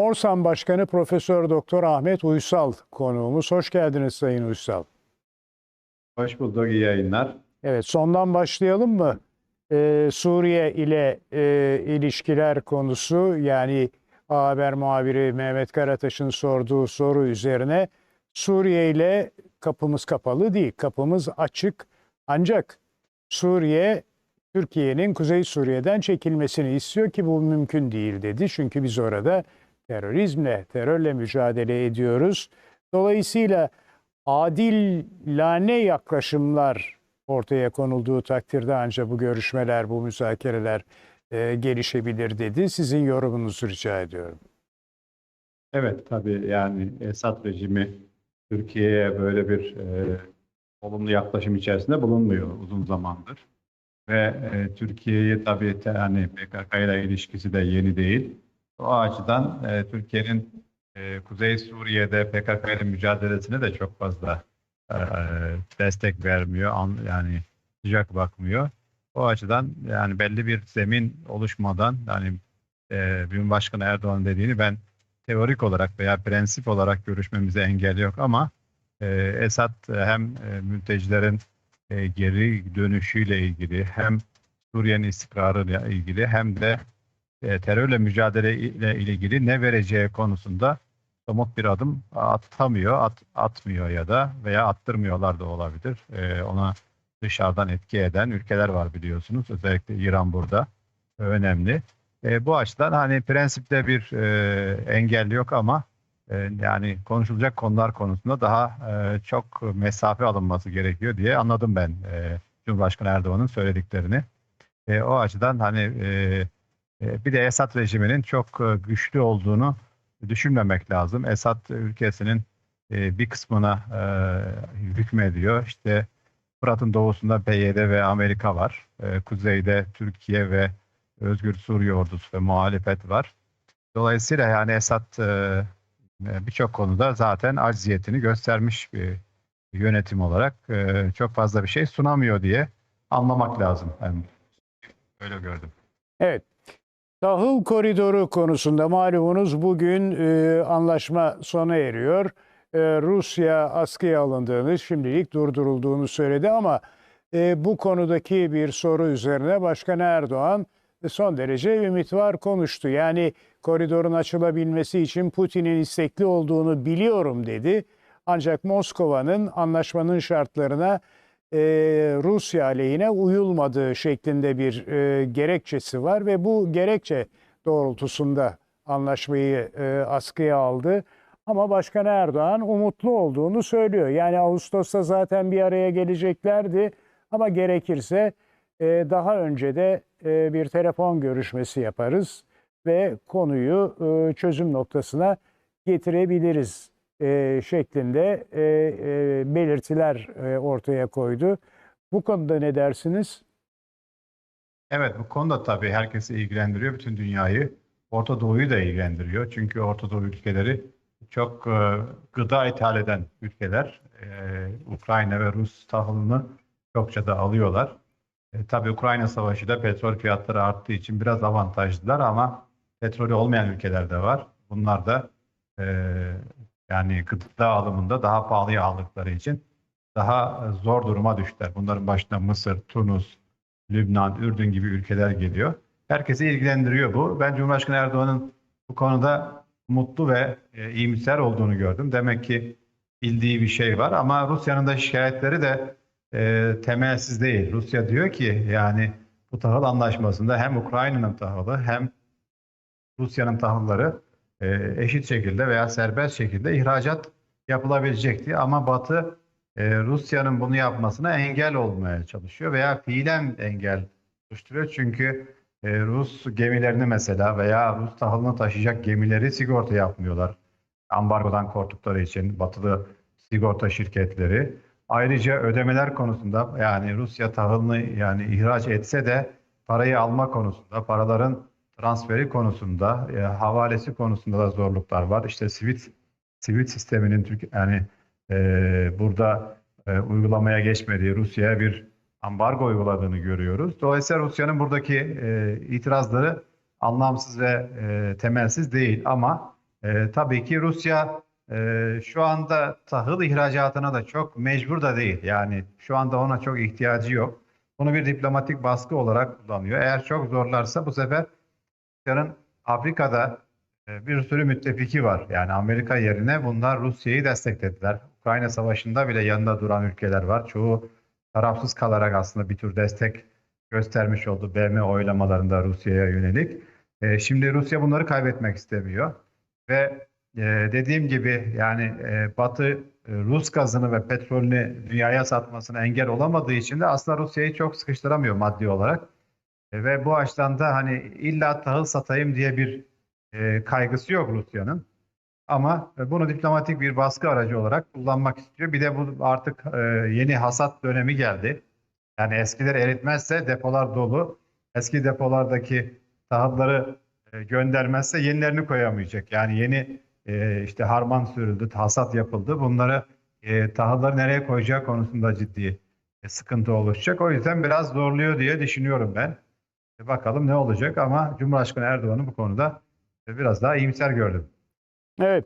Orsan Başkanı Profesör Doktor Ahmet Uysal konuğumuz. Hoş geldiniz Sayın Uysal. Hoş bulduk, iyi yayınlar. Evet, sondan başlayalım mı? Ee, Suriye ile e, ilişkiler konusu yani A Haber muhabiri Mehmet Karataş'ın sorduğu soru üzerine Suriye ile kapımız kapalı değil, kapımız açık. Ancak Suriye Türkiye'nin Kuzey Suriye'den çekilmesini istiyor ki bu mümkün değil dedi. Çünkü biz orada terörizmle, terörle mücadele ediyoruz. Dolayısıyla adillane yaklaşımlar ortaya konulduğu takdirde ancak bu görüşmeler, bu müzakereler e, gelişebilir dedi. Sizin yorumunuzu rica ediyorum. Evet, tabii yani Esad rejimi Türkiye'ye böyle bir e, olumlu yaklaşım içerisinde bulunmuyor uzun zamandır. Ve e, Türkiye'ye tabii hani PKK ile ilişkisi de yeni değil. O açıdan e, Türkiye'nin e, Kuzey Suriye'de PKK ile mücadelesine de çok fazla e, destek vermiyor. An, yani sıcak bakmıyor. O açıdan yani belli bir zemin oluşmadan yani e, Cumhurbaşkanı Erdoğan dediğini ben teorik olarak veya prensip olarak görüşmemize engel yok ama e, Esad hem e, mültecilerin e, geri dönüşüyle ilgili hem Suriye'nin istikrarıyla ilgili hem de e, terörle mücadele ile ilgili ne vereceği konusunda somut bir adım atamıyor, at, atmıyor ya da veya attırmıyorlar da olabilir. E, ona dışarıdan etki eden ülkeler var biliyorsunuz. Özellikle İran burada önemli. E, bu açıdan hani prensipte bir e, engel yok ama e, yani konuşulacak konular konusunda daha e, çok mesafe alınması gerekiyor diye anladım ben e, Cumhurbaşkanı Erdoğan'ın söylediklerini. O açıdan hani bir de Esad rejiminin çok e, güçlü olduğunu düşünmemek lazım. Esad ülkesinin e, bir kısmına e, hükmediyor. İşte Fırat'ın doğusunda PYD ve Amerika var. Kuzeyde Türkiye ve Özgür Suriye ordusu ve muhalefet var. Dolayısıyla yani Esad birçok konuda zaten acziyetini göstermiş bir yönetim olarak çok fazla bir şey sunamıyor diye anlamak lazım. Ben öyle gördüm. Evet. Tahıl koridoru konusunda malumunuz bugün e, anlaşma sona eriyor. E, Rusya askıya alındığını, şimdilik durdurulduğunu söyledi ama e, bu konudaki bir soru üzerine Başkan Erdoğan e, son derece ümit var konuştu. Yani koridorun açılabilmesi için Putin'in istekli olduğunu biliyorum dedi. Ancak Moskova'nın anlaşmanın şartlarına e, Rusya aleyhine uyulmadığı şeklinde bir e, gerekçesi var ve bu gerekçe doğrultusunda anlaşmayı e, askıya aldı. Ama Başkan Erdoğan umutlu olduğunu söylüyor. Yani Ağustos'ta zaten bir araya geleceklerdi ama gerekirse e, daha önce de e, bir telefon görüşmesi yaparız ve konuyu e, çözüm noktasına getirebiliriz e, şeklinde e, e, belirtiler e, ortaya koydu. Bu konuda ne dersiniz? Evet bu konuda tabii herkesi ilgilendiriyor. Bütün dünyayı, Orta Doğu'yu da ilgilendiriyor. Çünkü Orta Doğu ülkeleri çok e, gıda ithal eden ülkeler. E, Ukrayna ve Rus tahılını çokça da alıyorlar. E, tabii Ukrayna Savaşı da petrol fiyatları arttığı için biraz avantajlılar ama petrolü olmayan ülkeler de var. Bunlar da e, yani gıda alımında daha pahalıya aldıkları için daha zor duruma düştüler. Bunların başında Mısır, Tunus, Lübnan, Ürdün gibi ülkeler geliyor. Herkesi ilgilendiriyor bu. Ben Cumhurbaşkanı Erdoğan'ın bu konuda mutlu ve e, iyimser olduğunu gördüm. Demek ki bildiği bir şey var ama Rusya'nın da şikayetleri de e, temelsiz değil. Rusya diyor ki yani bu tahıl anlaşmasında hem Ukrayna'nın tahılı hem Rusya'nın tahılları e, eşit şekilde veya serbest şekilde ihracat yapılabilecekti. Ama Batı e, Rusya'nın bunu yapmasına engel olmaya çalışıyor veya fiilen engel oluşturuyor. Çünkü e, Rus gemilerini mesela veya Rus tahılını taşıyacak gemileri sigorta yapmıyorlar. Ambargodan korktukları için batılı sigorta şirketleri. Ayrıca ödemeler konusunda yani Rusya tahılını yani ihraç etse de parayı alma konusunda, paraların transferi konusunda, e, havalesi konusunda da zorluklar var. İşte Swift Swift sisteminin Türk yani e, burada e, uygulamaya geçmediği Rusya'ya bir ambargo uyguladığını görüyoruz. Dolayısıyla Rusya'nın buradaki e, itirazları anlamsız ve e, temelsiz değil ama E, tabii ki Rusya e, şu anda tahıl ihracatına da çok mecbur da değil. Yani şu anda ona çok ihtiyacı yok. Bunu bir diplomatik baskı olarak kullanıyor. Eğer çok zorlarsa bu sefer Rusya'nın Afrika'da e, bir sürü müttefiki var. Yani Amerika yerine bunlar Rusya'yı desteklediler. Ukrayna Savaşı'nda bile yanında duran ülkeler var. Çoğu tarafsız kalarak aslında bir tür destek göstermiş oldu BM oylamalarında Rusya'ya yönelik. E, şimdi Rusya bunları kaybetmek istemiyor. Ve e, dediğim gibi yani Batı Rus gazını ve petrolünü dünyaya satmasına engel olamadığı için de aslında Rusya'yı çok sıkıştıramıyor maddi olarak. E, ve bu açıdan da hani illa tahıl satayım diye bir e, kaygısı yok Rusya'nın. Ama e, bunu diplomatik bir baskı aracı olarak kullanmak istiyor. Bir de bu artık e, yeni hasat dönemi geldi. Yani eskileri eritmezse depolar dolu. Eski depolardaki tahılları e, göndermezse yenilerini koyamayacak. Yani yeni e, işte harman sürüldü, hasat yapıldı. Bunları e, tahılları nereye koyacağı konusunda ciddi e, sıkıntı oluşacak. O yüzden biraz zorluyor diye düşünüyorum ben. E, bakalım ne olacak ama Cumhurbaşkanı Erdoğan'ı bu konuda e, biraz daha iyimser gördüm. Evet.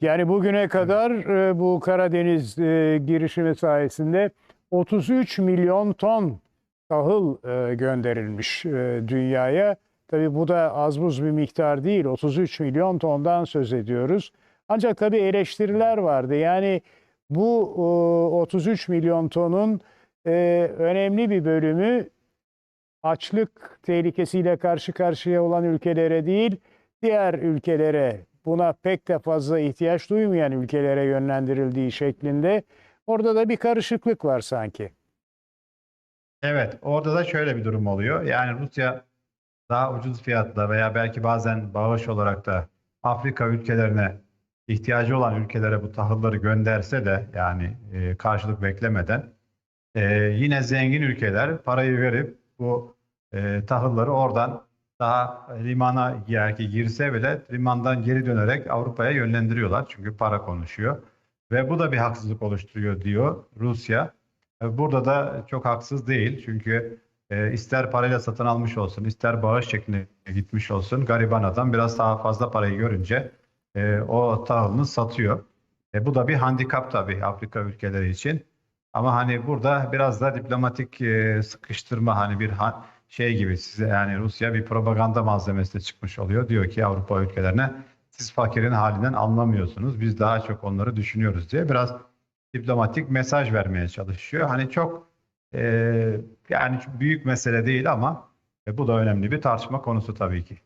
Yani bugüne kadar e, bu Karadeniz e, girişimi sayesinde 33 milyon ton tahıl gönderilmiş dünyaya. Tabii bu da az buz bir miktar değil. 33 milyon tondan söz ediyoruz. Ancak tabii eleştiriler vardı. Yani bu e, 33 milyon tonun önemli bir bölümü açlık tehlikesiyle karşı karşıya olan ülkelere değil, diğer ülkelere buna pek de fazla ihtiyaç duymayan ülkelere yönlendirildiği şeklinde orada da bir karışıklık var sanki. Evet, orada da şöyle bir durum oluyor. Yani Rusya daha ucuz fiyatla veya belki bazen bağış olarak da Afrika ülkelerine ihtiyacı olan ülkelere bu tahılları gönderse de yani e, karşılık beklemeden e, yine zengin ülkeler parayı verip bu e, tahılları oradan daha limana belki girse bile limandan geri dönerek Avrupa'ya yönlendiriyorlar. Çünkü para konuşuyor. Ve bu da bir haksızlık oluşturuyor diyor Rusya. E, Burada da çok haksız değil. Çünkü e, ister parayla satın almış olsun, ister bağış şeklinde gitmiş olsun. Gariban adam biraz daha fazla parayı görünce e, o tahılını satıyor. Bu da bir handikap tabii Afrika ülkeleri için. Ama hani burada biraz da diplomatik e, sıkıştırma hani bir ha- şey gibi size yani Rusya bir propaganda malzemesi de çıkmış oluyor. Diyor ki Avrupa ülkelerine siz fakirin halinden anlamıyorsunuz. Biz daha çok onları düşünüyoruz diye biraz diplomatik mesaj vermeye çalışıyor. Hani çok e, yani büyük mesele değil ama e, bu da önemli bir tartışma konusu tabii ki.